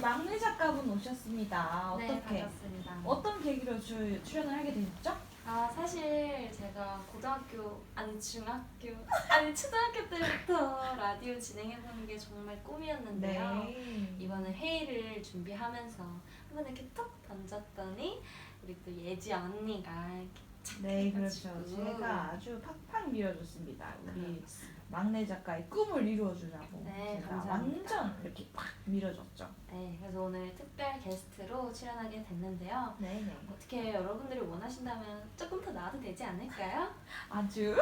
막내 작가분 오셨습니다. 네, 어떻게 반갑습니다. 어떤 계기로 주, 출연을 하게 되셨죠? 아 사실 제가 고등학교 아니 중학교 아니 초등학교 때부터 라디오 진행해보는 게 정말 꿈이었는데요. 네. 이번에 회의를 준비하면서 한번 이렇게 톡 던졌더니 우리 또 예지 언니가 이렇게 착 네, 그렇죠. 제가 아주 팍팍 밀어줬습니다. 우리 막내 작가의 꿈을 이루어주자고 네, 제가 감사합니다. 완전 이렇게 팍 밀어줬죠. 네, 그래서 오늘 특별 게스트로 출연하게 됐는데요. 네, 네. 어떻게 여러분들이 원하신다면 조금 더 나와도 되지 않을까요? 아주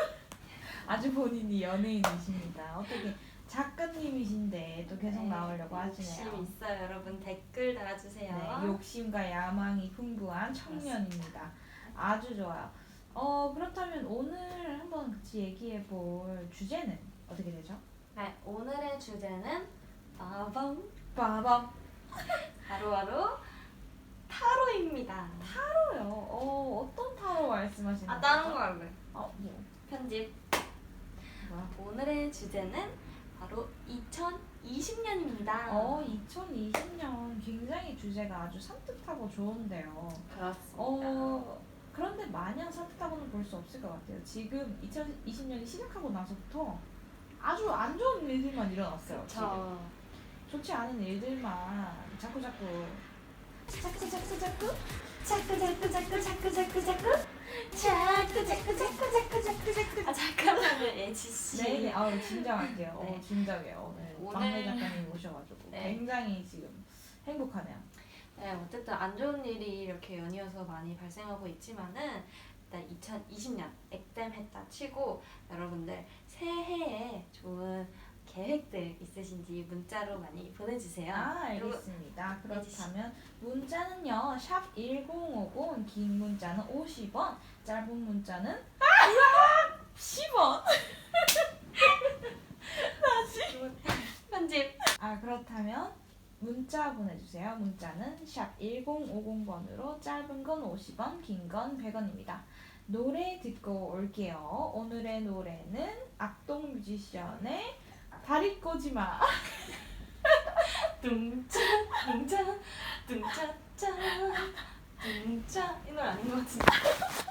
아주 본인이 연예인이십니다. 어떻게 작가님이신데 또 계속 네, 나오려고 욕심 하시네요. 있어요, 여러분 댓글 달아주세요. 네, 욕심과 야망이 풍부한 청년입니다. 아주 좋아요. 어 그렇다면 오늘 한번 같이 얘기해 볼 주제는 어떻게 되죠? 네, 오늘의 주제는 빠밤 빠밤 바로바로 타로입니다. 타로요. 어 어떤 타로 말씀하시는 아 다른 거죠? 거 할래. 어 뭐? 편집. 뭐야? 오늘의 주제는 바로 2020년입니다. 어 2020년 굉장히 주제가 아주 산뜻하고 좋은데요. 그렇습니다. 어 마냥 산뜻하고는 볼 수 없을 것 같아요. 지금 2020년이 시작하고 나서부터 아주 안 좋은 일들만 일어났어요. 지금. 저 좋지 않은 일들만 자꾸 자꾸 자꾸 자꾸 자꾸 자꾸 자꾸 자꾸 자꾸 자꾸 자꾸 자꾸 자꾸 자꾸 자꾸 자꾸 자꾸 아 잠깐만요 예지 씨. 네네 아우 진정할게요. 어, 네. 진정해요. 오늘 오늘- 막내 작가님 오셔가지고 네. 굉장히 지금 행복하네요. 네, 어쨌든 안 좋은 일이 이렇게 연이어서 많이 발생하고 있지만은 일단 2020년 액땜했다 치고 여러분들 새해에 좋은 계획들 있으신지 문자로 많이 보내주세요. 아 그리고 알겠습니다. 그렇다면 문자는요 샵 1050, 긴 문자는 50원, 짧은 문자는 아 10원. 편집. 아 그렇다면 문자 보내주세요. 문자는 샵 1050번으로 짧은 건 50원, 긴 건 100원입니다. 노래 듣고 올게요. 오늘의 노래는 악동 뮤지션의 다리 꼬지 마. 둥짜 둥짜 둥짜짜 둥짜 이 노래 아닌 것 같은데.